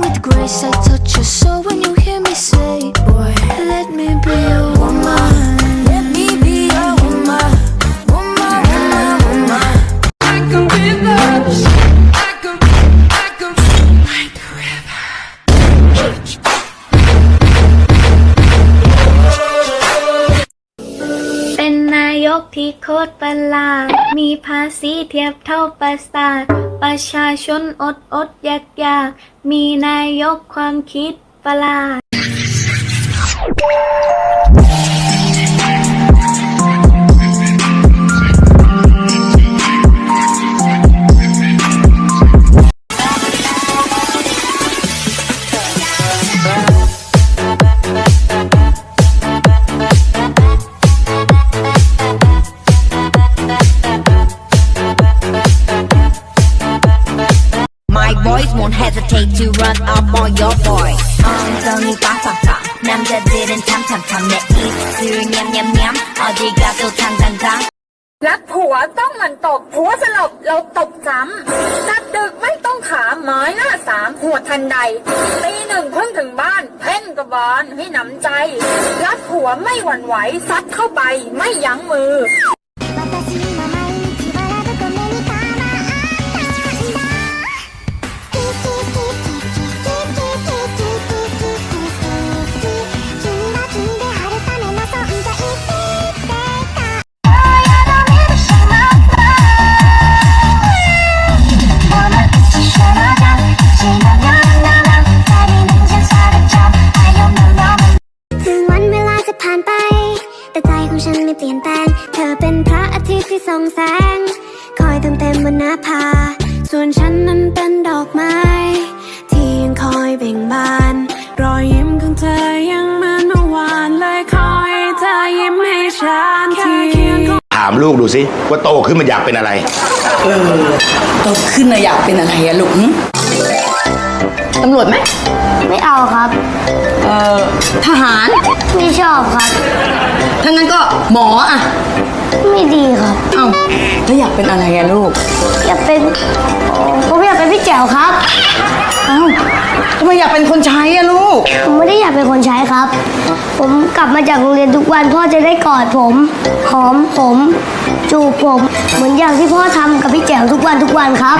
with grace. I touch your soul when you hear me say, Boy, let me be a กที่โคตรประหลาดมีภาษีเทียบเท่าประสาท ประชาชนอดอดอยากอยาก มีนายกความคิดประหลาด boys won't hesitate to run up on your boy. 엉덩이 빡빡빡 남자들은 참참참 내 입술 냠냠냠 어디 가도 당당당 รักผัวต้องหมันตบผัวสลบเราตบซ้ำตัดดึกไม่ต้องถามไม้หน้าสามหัวทันใดตีหนึ่งเพิ่งถึงบ้านเพ่นกระบาลให้หนำใจ รักผัวไม่หวั่นไหวซัดเข้าไปไม่ยั้งมือ แต่ใจของฉันไม่เปลี่ยนแปลง เธอเป็นพระอาทิตย์ที่ส่องแสง คอยเติมเต็มบนหน้าผาส่วนฉันนั้นเป็นดอกไม้ ที่ยังคอยเบ่งบาน รอยยิ้มของเธอยังเหมือนเมื่อวานเลยคอยให้เธอยิ้มให้ฉันทีถามลูกดูสิว่าโตขึ้นมันอยากเป็นอะไร เออโตขึ้นนะอยากเป็นอะไรอะลูกหึตำรวจไหมไม่เอาครับ เอ่อทหาร ไม่ชอบครับ ถ้างั้นก็หมออะไม่ดีครับ เอ้าแล้วอยากเป็นอะไรอะลูก อยากเป็นผมอยากเป็นพี่แจ๋วครับ เอ้าทำไมอยากเป็นคนใช้อะลูก ผมไม่ได้อยากเป็นคนใช้ครับ ผมกลับมาจากโรงเรียนทุกวันพ่อจะได้กอดผมหอมผมจูบผม เหมือนอย่างที่พ่อทำกับพี่แจ๋วทุกวันทุกวันครับ